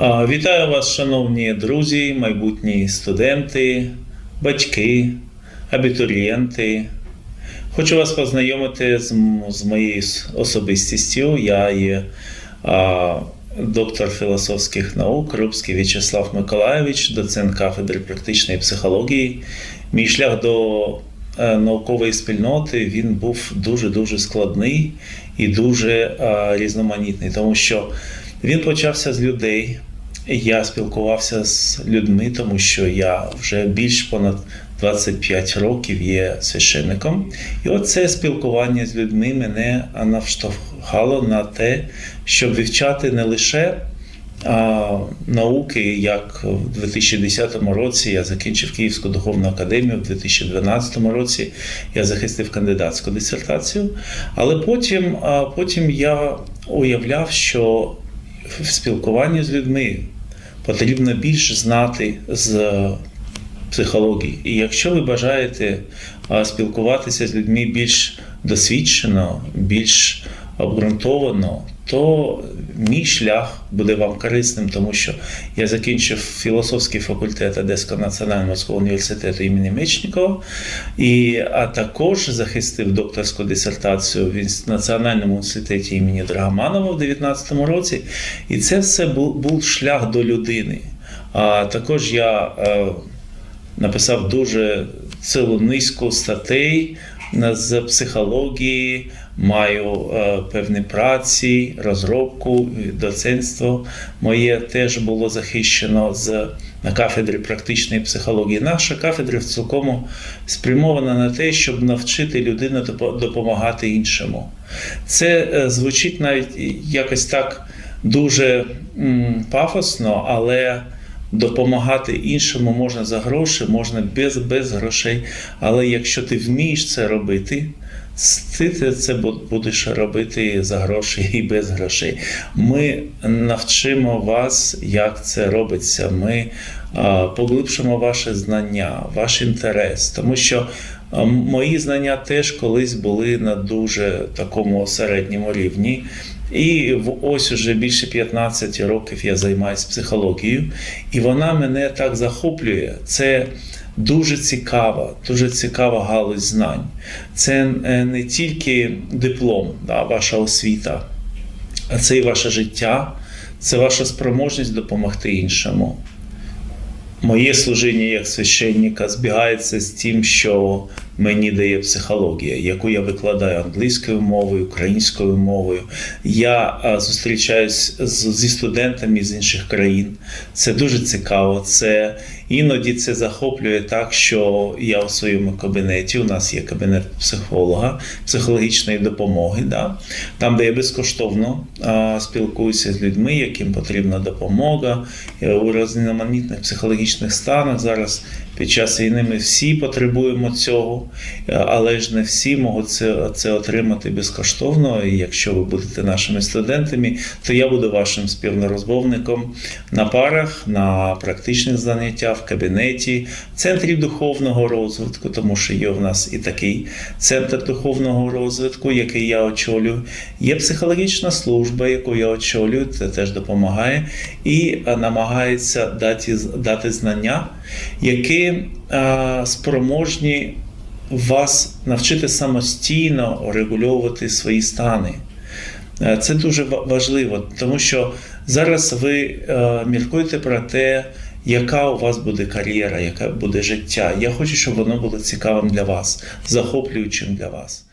А, Вітаю вас, шановні друзі, майбутні студенти, батьки, абітурієнти. Хочу вас познайомити з, з моєю особистістю. Я є а, доктор філософських наук Рубський В'ячеслав Миколаєвич, доцент кафедри практичної психології. Мій шлях до е, наукової спільноти він був дуже-дуже складний і дуже е, різноманітний, тому що він почався з людей. Я спілкувався з людьми, тому що я вже більш понад 25 років є священником. І оце спілкування з людьми мене навштовхало на те, щоб вивчати не лише а, науки, як в 2010 році я закінчив Київську духовну академію, в 2012 році я захистив кандидатську дисертацію. Але потім, а, потім я уявляв, що в спілкуванні з людьми потрібно більше знати з психології. І якщо ви бажаєте спілкуватися з людьми більш досвідчено, більш обґрунтовано, то мій шлях буде вам корисним, тому що я закінчив філософський факультет Одеського національного університету імені Мечникова, і, а також захистив докторську дисертацію в Національному університеті імені Драгоманова в 2019 році. І це все був, був шлях до людини. А також я е, написав дуже цілу низку статей з психології, маю е, певні праці, розробку, доцентство моє теж було захищено з на кафедрі практичної психології. Наша кафедра в цілком спрямована на те, щоб навчити людину допомагати іншому. Це е, звучить навіть якось так дуже пафосно, але допомагати іншому можна за гроші, можна без, без грошей. Але якщо ти вмієш це робити, ти це- будеш робити за гроші і без грошей. Ми навчимо вас, як це робиться. Ми поглибшимо ваше знання, ваш інтерес, тому що мої знання теж колись були на дуже такому середньому рівні. І ось уже більше 15 років я займаюся психологією, і вона мене так захоплює. Це дуже цікава, дуже цікава галузь знань. Це е, не тільки диплом, да, ваша освіта, а це і ваше життя, це ваша спроможність допомогти іншому. Моє служіння як священника збігається з тим, що мені дає психологія, яку я викладаю англійською мовою, українською мовою. Я зустрічаюсь з, зі студентами з інших країн. Це дуже цікаво. Це іноді це захоплює так, що я у своєму кабінеті. У нас є кабінет психолога, психологічної допомоги, да? там, де я безкоштовно а, спілкуюся з людьми, яким потрібна допомога е, у різноманітних психологічних станах. Зараз під час війни ми всі потребуємо цього, е, але ж не всі можуть це, це отримати безкоштовно. І якщо ви будете нашими студентами, то я буду вашим співнорозмовником на парах, на практичних заняттях, в кабінеті, в центрі духовного розвитку, тому що є в нас і такий центр духовного розвитку, який я очолюю. Є психологічна служба, яку я очолюю, це теж допомагає, і е, намагається дати, дати знання, які е, спроможні вас навчити самостійно регулювати свої стани. Е, Це дуже важливо, тому що зараз ви е, міркуєте про те, яка у вас буде кар'єра, яке буде життя. Я хочу, щоб воно було цікавим для вас, захоплюючим для вас.